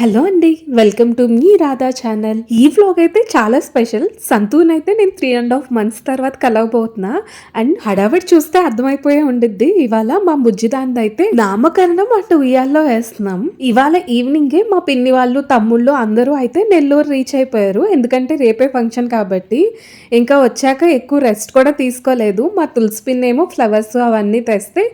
Hello అండి welcome to మీ Radha channel. ఈ వ్లాగ్ అయితే చాలా స్పెషల్. సంతూన్ అయితే నేను త్రీ అండ్ హాఫ్ మంత్స్ తర్వాత కలవబోతున్నా. అండ్ హడావిడి చూస్తే అర్థమైపోయే ఉండిద్ది. ఇవాళ మా బుజ్జిదాంది అయితే నామకరణం అటు ఉయ్యాల్లో వేస్తున్నాం. ఇవాళ ఈవినింగే మా పిన్ని వాళ్ళు తమ్ముళ్ళు అందరూ అయితే నెల్లూరు రీచ్ అయిపోయారు. ఎందుకంటే రేపే ఫంక్షన్ కాబట్టి. ఇంకా వచ్చాక ఎక్కువ రెస్ట్ కూడా తీసుకోలేదు. మా తులసి పిన్ ఏమో ఫ్లవర్స్ అవన్నీ తెస్తే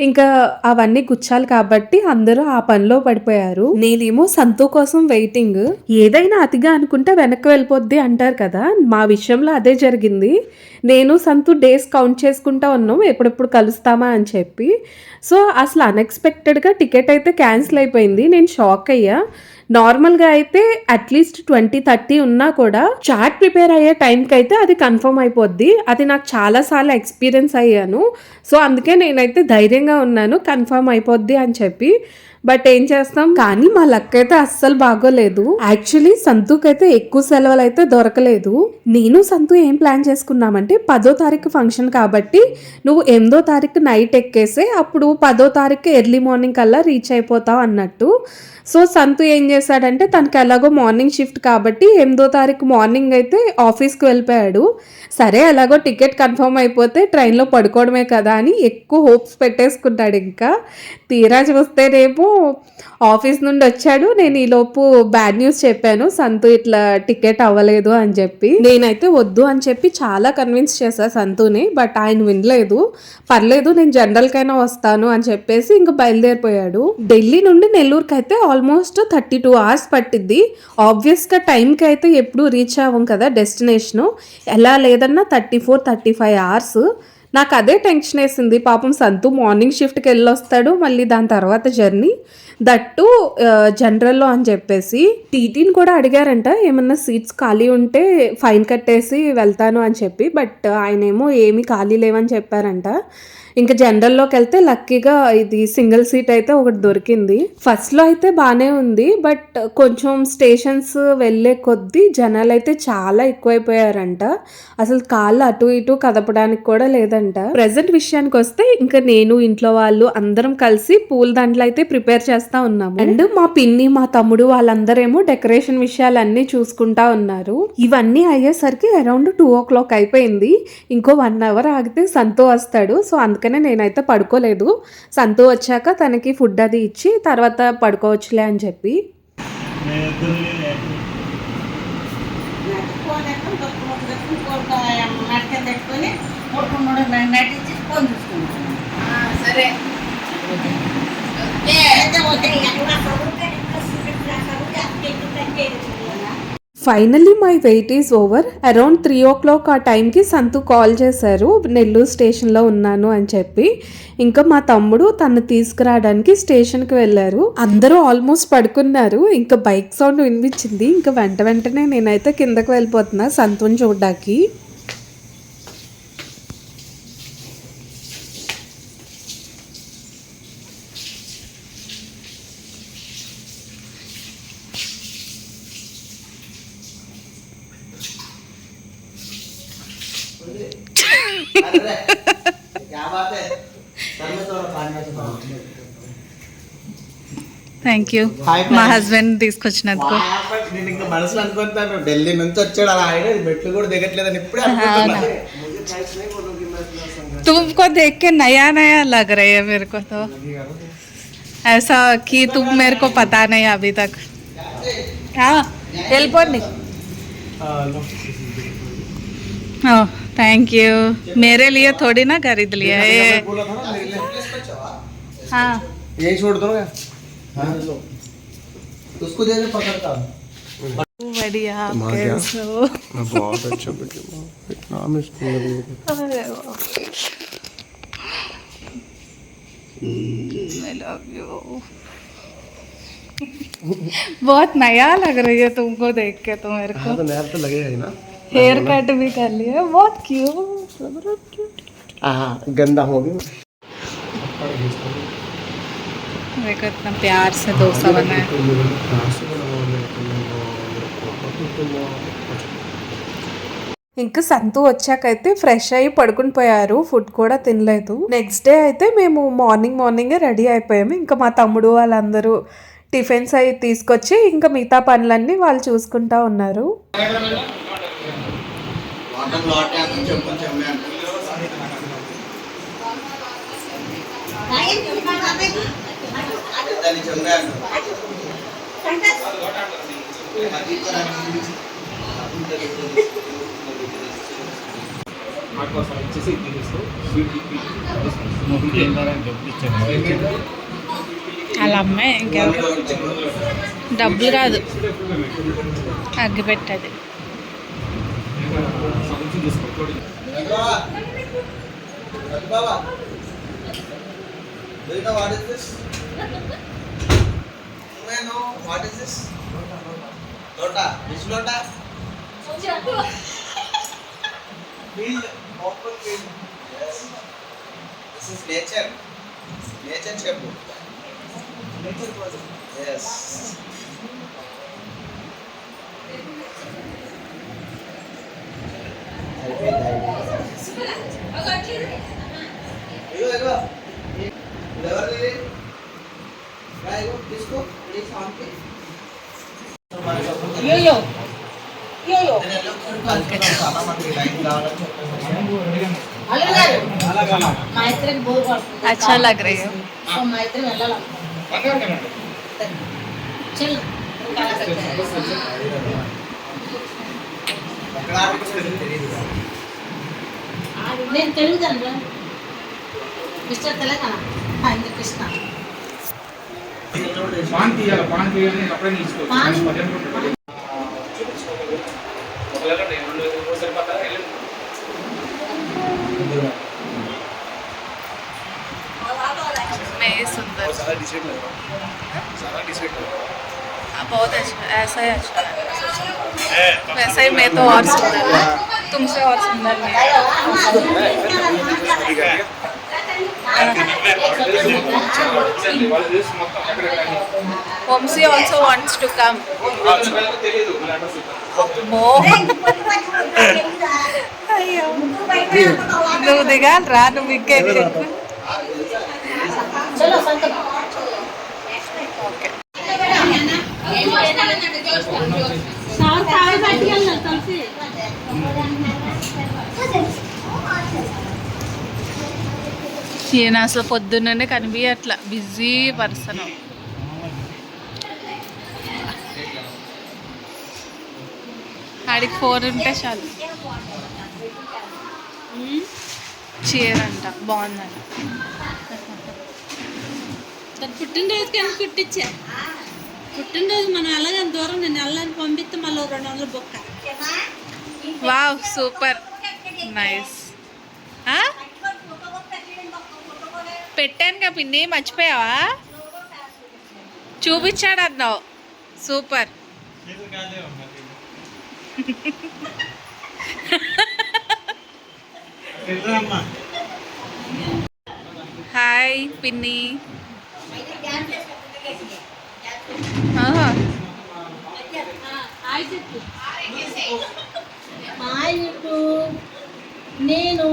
ఇంకా అవన్నీ గుచ్చాలి కాబట్టి అందరూ ఆ పనిలో పడిపోయారు. నేనేమో సంతు కోసం వెయిటింగ్. ఏదైనా అతిగా అనుకుంటే వెనక్కి వెళ్ళిపోద్ది అంటారు కదా. మా విషయంలో అదే జరిగింది. నేను సంతు డేస్ కౌంట్ చేసుకుంటా ఉన్నాం ఎప్పుడెప్పుడు కలుస్తామా అని చెప్పి. సో అసలు అన్ఎక్స్పెక్టెడ్గా టికెట్ అయితే క్యాన్సిల్ అయిపోయింది. నేను షాక్ అయ్యా. నార్మల్గా అయితే అట్లీస్ట్ ట్వంటీ థర్టీ ఉన్నా కూడా చాట్ ప్రిపేర్ అయ్యే టైంకి అయితే అది కన్ఫర్మ్ అయిపోద్ది. అది నాకు చాలాసార్లు ఎక్స్పీరియన్స్ అయ్యాను. సో అందుకే నేనైతే ధైర్యంగా ఉన్నాను. కన్ఫర్మ్ అయిపోద్ది అని చెప్పి. బట్ ఏం చేస్తాం? కానీ మా లక్ అయితే అస్సలు బాగోలేదు. యాక్చువల్లీ సంతూకి అయితే ఎక్కువ సెలవులు అయితే దొరకలేదు. నేను సంతు ఏం ప్లాన్ చేసుకున్నామంటే పదో తారీఖు ఫంక్షన్ కాబట్టి నువ్వు ఎనిమిదో తారీఖు నైట్ ఎక్కేసే అప్పుడు పదో తారీఖు ఎర్లీ మార్నింగ్ కల్లా రీచ్ అయిపోతావు అన్నట్టు. సో సంతు ఏం చేశాడంటే తనకి ఎలాగో మార్నింగ్ షిఫ్ట్ కాబట్టి ఎనిమిదో తారీఖు మార్నింగ్ అయితే ఆఫీస్కి వెళ్ళిపోయాడు. సరే ఎలాగో టికెట్ కన్ఫర్మ్ అయిపోతే ట్రైన్లో పడుకోవడమే కదా అని ఎక్కువ హోప్స్ పెట్టేసుకున్నాడు ఇంకా. తీరా చూస్తే రేపు ఆఫీస్ నుండి వచ్చాడు. నేను ఈలోపు బ్యాడ్ న్యూస్ చెప్పాను సంతు ఇట్లా టికెట్ అవ్వలేదు అని చెప్పి. నేనైతే వద్దు అని చెప్పి చాలా కన్విన్స్ చేశా సంతుని బట్ ఆయన వినలేదు. పర్లేదు నేను జనరల్కైనా వస్తాను అని చెప్పేసి ఇంకా బయలుదేరిపోయాడు. ఢిల్లీ నుండి నెల్లూరుకి అయితే ఆల్మోస్ట్ థర్టీ టూ అవర్స్ పట్టిద్ది. ఆబ్వియస్గా టైంకి అయితే ఎప్పుడు రీచ్ అవ్వం కదా డెస్టినేషను ఎలా లేదన్నా thirty four thirty five hours. నాకు అదే టెన్షన్ వేసింది. పాపం సంతు మార్నింగ్ షిఫ్ట్కి వెళ్ళొస్తాడు మళ్ళీ దాని తర్వాత జర్నీ దట్టు జనరల్లో అని చెప్పేసి టీటీని కూడా అడిగారంట ఏమన్నా సీట్స్ ఖాళీ ఉంటే ఫైన్ కట్టేసి వెళ్తాను అని చెప్పి బట్ ఆయన ఏమో ఏమీ ఖాళీ లేవని చెప్పారంట. ఇంకా జనరల్లోకి వెళ్తే లక్కీగా ఇది సింగిల్ సీట్ అయితే ఒకటి దొరికింది. ఫస్ట్లో అయితే బాగానే ఉంది బట్ కొంచెం స్టేషన్స్ వెళ్ళే కొద్దీ జనాలు అయితే చాలా ఎక్కువైపోయారంట. అసలు కాళ్ళు అటు ఇటు కదపడానికి కూడా లేదంట. ప్రజెంట్ విషయానికి వస్తే ఇంకా నేను ఇంట్లో వాళ్ళు అందరం కలిసి పూల దండలు అయితే ప్రిపేర్ చేస్తాం. ఉన్నాము. అండ్ మా పిన్ని మా తమ్ముడు వాళ్ళందరేమో డెకరేషన్ విషయాలన్నీ చూసుకుంటా ఉన్నారు. ఇవన్నీ అయ్యేసరికి అరౌండ్ టూ ఓ క్లాక్ అయిపోయింది. ఇంకో వన్ అవర్ ఆగితే సంతో వస్తాడు. సో అందుకనే నేనైతే పడుకోలేదు. సంతో వచ్చాక తనకి ఫుడ్ అది ఇచ్చి తర్వాత పడుకోవచ్చులే అని చెప్పి. నటించి ఫోన్ చూసుకున్నాను సరే. Finally my wait is over around three o'clock ఆ టైంకి సంతు కాల్ చేశారు. నెల్లూరు స్టేషన్లో ఉన్నాను అని చెప్పి. ఇంకా మా తమ్ముడు తను తీసుకురావడానికి స్టేషన్కి వెళ్ళారు. అందరూ ఆల్మోస్ట్ పడుకున్నారు. ఇంకా బైక్ సౌండ్ వినిపించింది. ఇంకా వెంట వెంటనే నేనైతే కిందకు వెళ్ళిపోతున్నా సంతుని చూడడానికి. क्या बात है सर में थोड़ा पानी है థ్యాంక్ యూ Hi, మా friends. హస్బెండ్ తీసుకొచ్చినందుకు నేను ఇంకా మనసులో అనుకుంటాను ఢిల్లీ నుంచి వచ్చాడు అలా ఆయన మెట్లు కూడా దిగట్లేదని ఇప్పుడే అనుకుంటున్నా तुमको देख के नया नया लग रही है मेरे को तो ऐसा कि तुम मेरे को पता नहीं अभी तक हाँ వెళ్ళిపోండి थैंक यू मेरे लिए थोड़ी ना खरीद लिया है। हाँ। यही छोड़ दो क्या उसको दे दे पकड़ता बढ़िया आप कैसे हो? मैं बहुत अच्छा बेटे इतना. बहुत नया लग रही है तुमको देख के तो मेरे को। हाँ तो नया तो लगेगा ही ना। हेयर कट भी कर लिया बहुत क्यूट हाँ गंदा हो गया देखो इतना प्यार से डोसा बना है ఇంకా సంతు వచ్చాకైతే ఫ్రెష్ అయ్యి పడుకుని పోయారు ఫుడ్ కూడా తినలేదు నెక్స్ట్ డే అయితే మేము మార్నింగ్ మార్నింగే రెడీ అయిపోయాము ఇంకా మా తమ్ముడు వాళ్ళందరూ టిఫిన్స్ అవి తీసుకొచ్చి ఇంకా మిగతా పనులన్నీ వాళ్ళు చూసుకుంటా ఉన్నారు వాటర్ లాటే బాబాయ్ అటు అటు దాన్ని చెమ్మే అంటారు అటు సంతోష్ అది. కూడా కోసం వచ్చేసి ఇది తీసుకో స్వీట్ స్వీట్ అలా అమ్మాయి ఇంకెవరు డబ్బులు కాదు. అగ్గి పెట్టది సంచి తీసుకో బాబా బాబా Do you know what is this? Do I know what is this? Lota. Which lota? Field. Open field. Yes. This is nature. Nature shape. Nature project. Yes. ఇగో ఇగో ఇది ఎవరిది రా ఇగో తీసుకో ప్లీజ్ ఆన్కి యోయో యోయో చాలా మంది లైన్ కావాలని చెప్పేసి అల్లుగారు మా ఇద్దరికి బోర్ ఎక్కడ ఆడుకుంటుంది తెలియదు నేను తెలుగుదాను మిస్టర్ తెలంగాణ ఆయన కృష్ణ పాన్ తీయాలి పాన్ తీయాలి నేను అప్పుడే తీసుకో పాన్? వెళ్ళండి రెండు మూడు సరిపోతారా వెళ్ళండి मैं सुंदर చాలా డిసైడ్ లేదు చాలా డిసైడ్ లేదు हाँ, बहुत अच्छा ऐसा ही अच्छा है वैसे ही मैं तो और सुंदर हूँ तुमसे और सुंदर मैं వాళ్ళు చేసి మొత్తం ఎక్కడెక్కడ Vamshi also wants to come తెలియదు మన అడ్రస్ మో అయ్యో నువ్వు దిగాలి రా నువ్వు ఇంకేది చలో సంతకం సార్ తాగి పట్టుకెళ్ళాలి కలిసి ఈయన అసలు పొద్దున్నే కనిపించట్లా బిజీ పర్సన్ ఆడికి ఫోన్ ఉంటే చాలు. చీర అంట బాగుందంట. పుట్టినరోజుకి అని కుట్టించా? పుట్టినరోజు మనం అలాగే దూరం నేను వెళ్ళని పంపిస్తే మళ్ళీ రెండు వందలు బొక్క. వావ్ సూపర్ నైస్ పెట్టానుగా పిన్ని మర్చిపోయావా? చూపించాడు అన్నావు. సూపర్. హాయ్ పిన్ని. నేను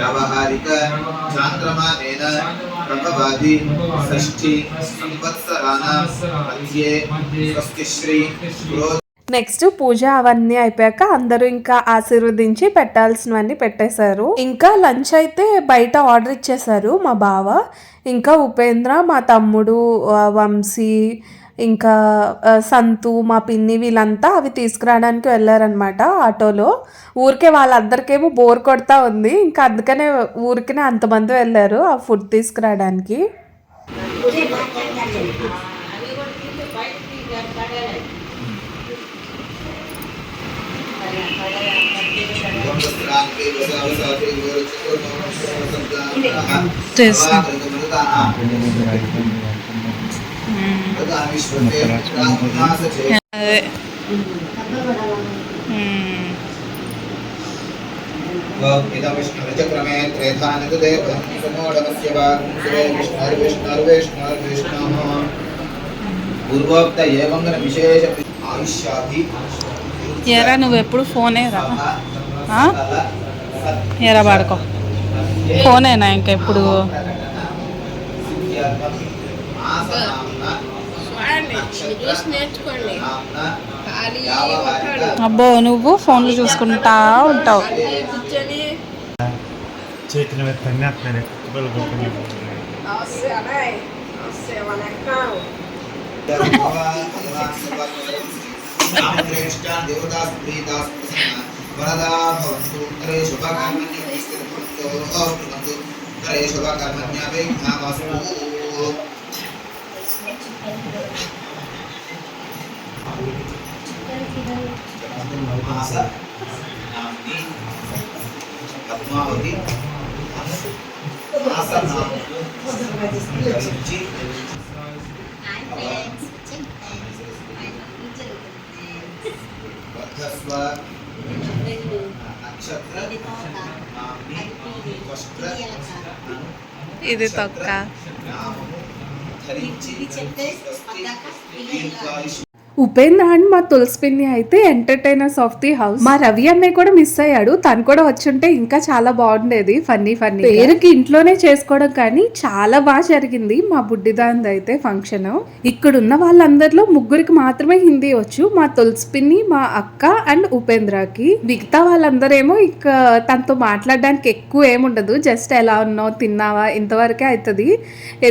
వ్యావహారిక చాంద్రమానేన ప్రభవాది షష్ఠి సంవత్సరాణం మధ్యే స్వస్తి నెక్స్ట్ పూజ అవన్నీ అయిపోయాక అందరూ ఇంకా ఆశీర్వదించి పెట్టాల్సినవన్నీ పెట్టేశారు. ఇంకా లంచ్ అయితే బయట ఆర్డర్ ఇచ్చేశారు మా బావ. ఇంకా ఉపేంద్ర మా తమ్ముడు వంశీ ఇంకా సంతు మా పిన్ని వీళ్ళంతా అవి తీసుకురావడానికి వెళ్ళారనమాట ఆటోలో. ఊరికే వాళ్ళందరికేమో బోర్ కొడతా ఉంది. ఇంకా అందుకనే ఊరికనే అంతమంది వెళ్ళారు ఆ ఫుడ్ తీసుకురావడానికి. Yes. అదే ఇదమిష్ణుచక్రమే త్రేధానగదే ఎరా నువ్వు ఎప్పుడు ఫోనే రా. ఎరా పాడుకో ఫోనేనా ఇంకా ఎప్పుడు? అబ్బో నువ్వు ఫోన్లు చూసుకుంటా ఉంటావు. అట్లనే బలగొట్టుకుని దేవదాస్ నామ్ని పద్మావతి మాస నక్షత్ర ఇది తొక్క ధరించి ఉపేంద్ర అండ్ మా తులసి పిన్ని అయితే ఎంటర్టైనర్స్ ఆఫ్ ది హౌస్. మా రవి అన్నయ్య కూడా మిస్ అయ్యాడు. తను కూడా వచ్చుంటే ఇంకా చాలా బాగుండేది ఫన్నీ ఫన్నీ పేరుకి ఇంట్లోనే చేసుకోవడం కానీ చాలా బాగా జరిగింది మా బుడ్డిదాంది అయితే ఫంక్షన్. ఇక్కడ ఉన్న వాళ్ళందరిలో ముగ్గురికి మాత్రమే హిందీ వచ్చు. మా తులసి పిన్ని మా అక్క అండ్ ఉపేంద్రకి. మిగతా వాళ్ళందరేమో ఇక తనతో మాట్లాడడానికి ఎక్కువ ఏముండదు. జస్ట్ ఎలా ఉన్నావు తిన్నావా ఇంతవరకే అవుతుంది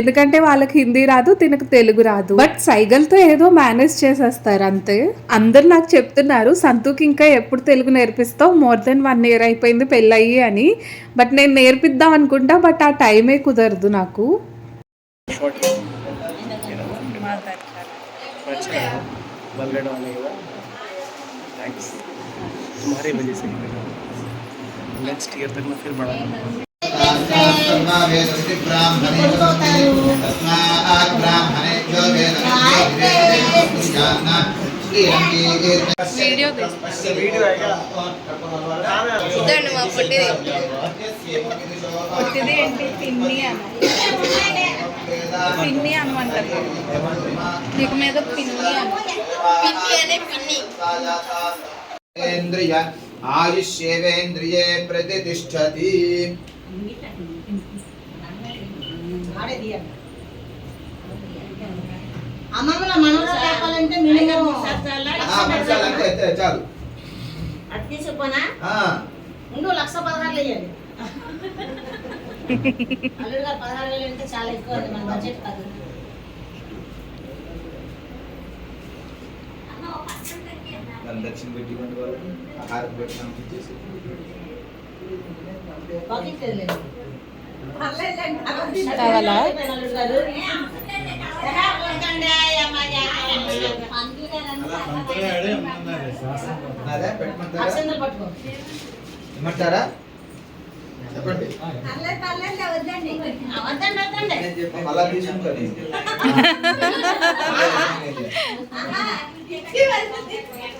ఎందుకంటే వాళ్ళకి హిందీ రాదు తినకు తెలుగు రాదు. బట్ సైగల్తో ఏదో మేనేజ్ చేసేస్తారు అంతే అందరు నాకు చెప్తున్నారు సంతూకి ఇంకా ఎప్పుడు తెలుగు నేర్పిస్తావు మోర్ దెన్ వన్ ఇయర్ అయిపోయింది పెళ్ళయి అని బట్ నేను నేర్పిద్దాం అనుకుంటా బట్ ఆ టైమే కుదరదు నాకు अच्छा बल्लेड वाले का थैंक्स तुम्हारी वजह से नेक्स्ट ईयर तक मैं फिर बढ़ा వీడియో పుట్టిది ఏంటి పిన్ని అని పిన్ని అనమంటారు నీకు మీద పిన్ని అని ఇంద్రియ ఆయుష్యేవేంద్రియే ప్రతిష్టతి అమ్మమ్మల మనవరాలు కావాలంటే మినిమం చాలు లక్ష పదహారులు వేయండి అల్లుడు గారు పదహారు వేలు అంటే చాలా ఎక్కువ ఉంది మన బడ్జెట్ కాదు దక్షిణ పెట్టి ఆహారం పెట్టి ఇచ్చేసి కావాలా? ఏమంటారా? చెప్పండి. అలా తీసుకుంటాను.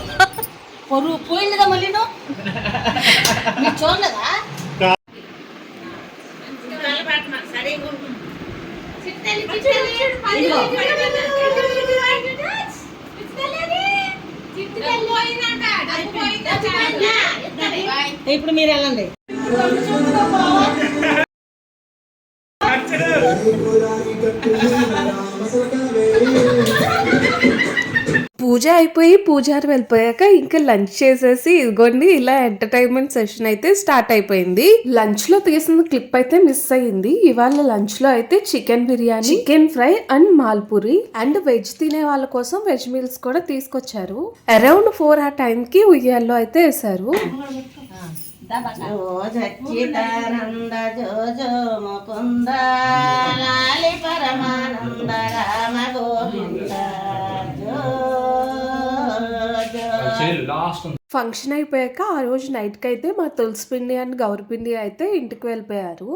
పొరు పోయిందిగా మళ్ళీ మీరు చూడలేదా? ఇప్పుడు మీరు వెళ్ళండి. పూజ అయిపోయి పూజారి వెళ్ళిపోయాక ఇంకా లంచ్ చేసేసి ఇదిగోండి ఇలా ఎంటర్టైన్మెంట్ సెషన్ అయితే స్టార్ట్ అయిపోయింది. లంచ్లో తీసిన క్లిప్ అయితే మిస్ అయ్యింది. ఇవాళ లంచ్లో అయితే chicken biryani chicken fry and malpuri and veg తినే వాళ్ళ కోసం వెజ్ మీల్స్ కూడా తీసుకొచ్చారు. అరౌండ్ ఫోర్ ఆ టైం కి ఉయ్యాల్లో అయితే వేసారు జో జో జో ముకుంద పరమానంద రామ గోవింద ఫంక్షన్ అయిపోయాక ఆ రోజు నైట్కి అయితే మా తులసిపిండి అండ్ గౌరిపిండి అయితే ఇంటికి వెళ్ళిపోయారు.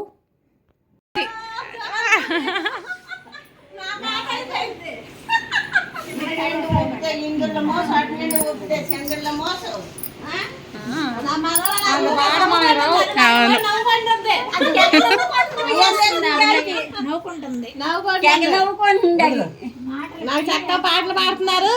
నవ్వుకుంటుంది. నాకు చక్క పాటలు పాడుతున్నారు.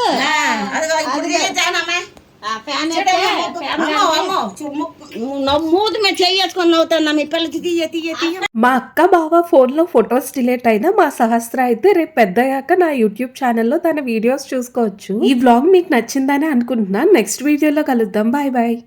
మీ అక్క బావ ఫోన్లో ఫొటోస్ డిలీట్ అయినా మా సహస్ర అయితే రేపు పెద్దయ్యాక నా యూట్యూబ్ ఛానల్లో తన వీడియోస్ చూసుకోవచ్చు. ఈ వ్లాగ్ మీకు నచ్చిందని అనుకుంటున్నాను. నెక్స్ట్ వీడియోలో కలుద్దాం. Bye bye.